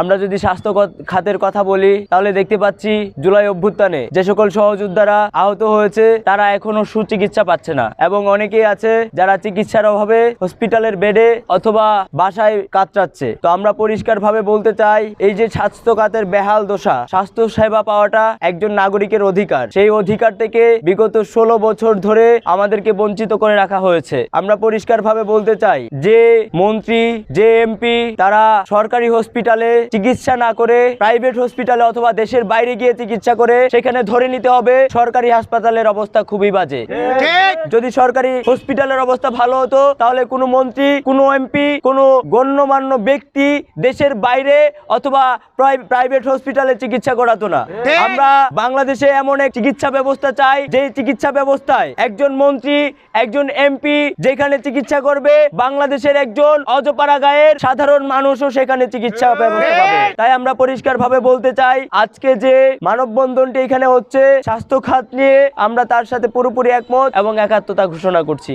আমরা যদি স্বাস্থ্য খাতের কথা বলি, তাহলে দেখতে পাচ্ছি জুলাই অভ্যুত্থানে যে সকল সহযোদ্ধারা আহত হয়েছে, তারা এখনও সুচিকিৎসা পাচ্ছে না। এবং অনেকেই আছে যারা চিকিৎসার অভাবে হসপিটালের বেডে অথবা বাসায় কাতরাচ্ছে। তো আমরা পরিষ্কার ভাবে বলতে চাই, এই যে স্বাস্থ্য খাতের বেহাল দশা, স্বাস্থ্য সেবা পাওয়াটা একজন নাগরিকের অধিকার। সেই অধিকার থেকে বিগত ষোলো বছর ধরে আমাদেরকে বঞ্চিত করে রাখা হয়েছে। আমরা পরিষ্কার ভাবে বলতে চাই, যে মন্ত্রী, যে এমপি, তারা সরকারি হসপিটালে চিকিৎসা না করে প্রাইভেট হসপিটালে অথবা দেশের বাইরে গিয়ে চিকিৎসা করে সেখানে ধরে নিতে হবে সরকারি হাসপাতালের অবস্থা খুবই বাজে। যদি সরকারি হসপিটালের অবস্থা ভালো হতো তাহলে কোনো মন্ত্রী কোনো এমপি কোনো গণ্যমান্য ব্যক্তি দেশের বাইরে অথবা প্রাইভেট হসপিটালে চিকিৎসা করাতো না। আমরা বাংলাদেশে এমন এক চিকিৎসা ব্যবস্থা চাই যে চিকিৎসা ব্যবস্থায় একজন মন্ত্রী একজন এমপি যেখানে চিকিৎসা করবে বাংলাদেশের একজন অজপাড়া গায়ের সাধারণ মানুষও সেখানে চিকিৎসা ব্যবস্থা পাবে তাই আমরা পরিষ্কার ভাবে বলতে চাই আজকে যে মানববন্ধনটি এখানে হচ্ছে স্বাস্থ্য খাত নিয়ে আমরা তার সাথে পুরোপুরি একমত এবং একাত্মতা ঘোষণা করছি।